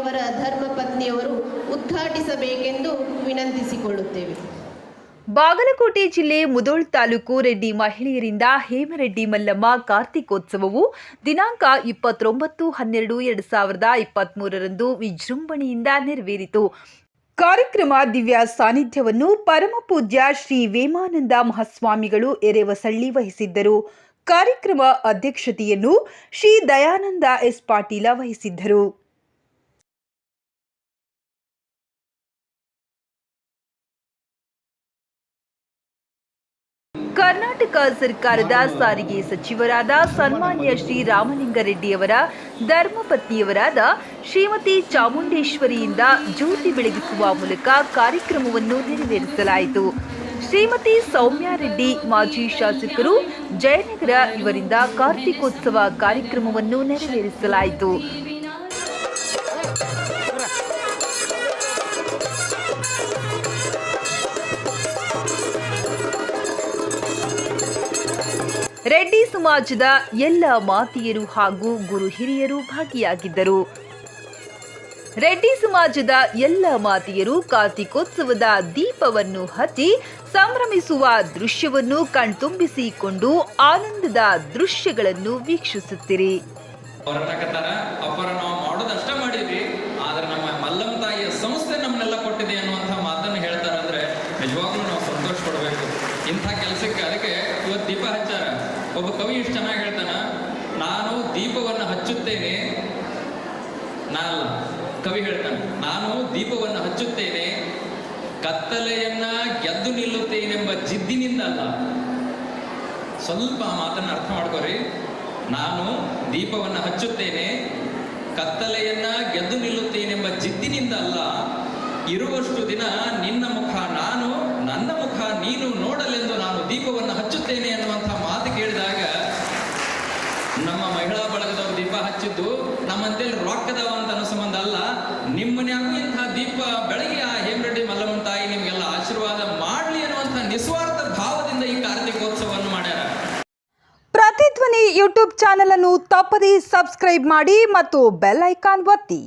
ಅವರ ಧರ್ಮಪತ್ನಿಯವರು ಉದ್ಘಾಟಿಸಬೇಕೆಂದು ವಿನಂತಿಸಿಕೊಳ್ಳುತ್ತೇವೆ. ಬಾಗಲಕೋಟೆ ಜಿಲ್ಲೆ ಮುದೋಳ್ ತಾಲೂಕು ರೆಡ್ಡಿ ಮಹಿಳೆಯರಿಂದ ಹೇಮರೆಡ್ಡಿ ಮಲ್ಲಮ್ಮ ಕಾರ್ತಿಕೋತ್ಸವವು ದಿನಾಂಕ ಇಪ್ಪತ್ತೊಂಬತ್ತು ಹನ್ನೆರಡು ಎರಡು ಸಾವಿರದ ಇಪ್ಪತ್ಮೂರರಂದು ವಿಜೃಂಭಣೆಯಿಂದ ನೆರವೇರಿತು. ಕಾರ್ಯಕ್ರಮ ದಿವ್ಯ ಸಾನ್ನಿಧ್ಯವನ್ನು ಪರಮಪೂಜ್ಯ ಶ್ರೀ ವೇಮಾನಂದ ಮಹಾಸ್ವಾಮಿಗಳು ಎರೆವಸಳ್ಳಿ ವಹಿಸಿದ್ದರು. ಕಾರ್ಯಕ್ರಮ ಅಧ್ಯಕ್ಷತೆಯನ್ನು ಶ್ರೀ ದಯಾನಂದ ಎಸ್ ಪಾಟೀಲ ವಹಿಸಿದ್ದರು. ಕರ್ನಾಟಕ ಸರ್ಕಾರದ ಸಾರಿಗೆ ಸಚಿವರಾದ ಸನ್ಮಾನ್ಯ ಶ್ರೀ ರಾಮಲಿಂಗಾರೆಡ್ಡಿಯವರ, ಧರ್ಮಪತ್ನಿಯವರಾದ ಶ್ರೀಮತಿ ಚಾಮುಂಡೇಶ್ವರಿಯಿಂದ ಜ್ಯೋತಿ ಬೆಳಗಿಸುವ ಮೂಲಕ ಕಾರ್ಯಕ್ರಮವನ್ನು ನೆರವೇರಿಸಲಾಯಿತು. ಶ್ರೀಮತಿ ಸೌಮ್ಯ ರೆಡ್ಡಿ ಮಾಜಿ ಶಾಸಕರು ಜಯನಗರ ಇವರಿಂದ ಕಾರ್ತಿಕೋತ್ಸವ ಕಾರ್ಯಕ್ರಮವನ್ನು ನೆರವೇರಿಸಲಾಯಿತು. ರೆಡ್ಡಿ ಸಮಾಜದ ಎಲ್ಲ ಮಾತಿಯರು ಹಾಗೂ ಗುರು ಹಿರಿಯರು ಭಾಗಿಯಾಗಿದ್ದರು. ರೆಡ್ಡಿ ಸಮಾಜದ ಎಲ್ಲ ಮಾತಿಯರು ಕಾರ್ತಿಕೋತ್ಸವದ ದೀಪವನ್ನು ಹಚ್ಚಿ ಸಂಭ್ರಮಿಸುವ ದೃಶ್ಯವನ್ನು ಕಣ್ತುಂಬಿಸಿಕೊಂಡು ಆನಂದದ ದೃಶ್ಯಗಳನ್ನು ವೀಕ್ಷಿಸುತ್ತಿರಿ. ಹೊರಟಕತ್ತಾರ ಅಪ್ಪರ ನಾವು ಮಾಡೋದಷ್ಟ ಮಾಡಿದ್ವಿ, ಆದ್ರೆ ನಮ್ಮ ಮಲ್ಲಮ್ಮ ತಾಯಿಯ ಸಂಸ್ಥೆ ನಮ್ಮನ್ನೆಲ್ಲ ಕೊಟ್ಟಿದೆ ಅನ್ನುವಂಥ ಮಾತನ್ನು ಹೇಳ್ತಾರೆ ಅಂದ್ರೆ ನಿಜವಾಗ್ಲೂ ನಾವು ಸಂತೋಷ ಪಡಬೇಕು. ಇಂಥ ಕೆಲಸಕ್ಕೆ ಅದಕ್ಕೆ ಇವತ್ತು ದೀಪ ಹಚ್ಚಾರ. ಒಬ್ಬ ಕವಿ ಇಷ್ಟು ಚೆನ್ನಾಗಿ ಹೇಳ್ತಾನ, ನಾನು ದೀಪವನ್ನು ಹಚ್ಚುತ್ತೇನೆ. ನಾನು ಕವಿ ಹೇಳ್ತಾನೆ, ನಾನು ದೀಪವನ್ನು ಹಚ್ಚುತ್ತೇನೆ ಕತ್ತಲೆಯನ್ನ ಗೆದ್ದು ನಿಲ್ಲುತ್ತೇನೆಂಬ ಜಿದ್ದಿನಿಂದ ಅಲ್ಲ. ಸ್ವಲ್ಪ ಮಾತನ್ನು ಅರ್ಥ ಮಾಡ್ಕೋರಿ. ನಾನು ದೀಪವನ್ನು ಹಚ್ಚುತ್ತೇನೆ. ಕತ್ತಲೆಯನ್ನ ಗೆದ್ದು ನಿಲ್ಲುತ್ತೇನೆಂಬ ಜಿದ್ದಿನಿಂದ ಅಲ್ಲ. ಇರುವಷ್ಟು ದಿನ ನಿನ್ನ ಮುಖ ನಾನು, ನನ್ನ ಮುಖ ನೀನು ನೋಡಲೆಂದು ನಾನು ದೀಪವನ್ನು ಹಚ್ಚುತ್ತೇನೆ ಅನ್ನುವಂಥ ಮಾತು ಕೇಳಿದಾಗ ನಮ್ಮ ಮಹಿಳಾ ಬಳಗದವ್ರು ದೀಪ ಹಚ್ಚಿದ್ದು ನಮ್ಮಂತೇಳಿ ರೊಕ್ಕದವ ಅಂತ ಅನ್ನೋ ಸಂಬಂಧ ಅಲ್ಲ ನಿಮ್ಮನ್ಯಾಗೂ ನಿಸ್ವಾರ್ಥ ಭಾವದಿಂದ ಈ ಕಾರ್ತಿಕೋತ್ಸವವನ್ನು ಮಾಡ್ಯಾರ. ಪ್ರತಿಧ್ವನಿ ಯೂಟ್ಯೂಬ್ ಚಾನೆಲ್ ಅನ್ನು ತಪ್ಪದೇ ಸಬ್ಸ್ಕ್ರೈಬ್ ಮಾಡಿ ಮತ್ತು ಬೆಲ್ ಐಕಾನ್ ಒತ್ತಿ.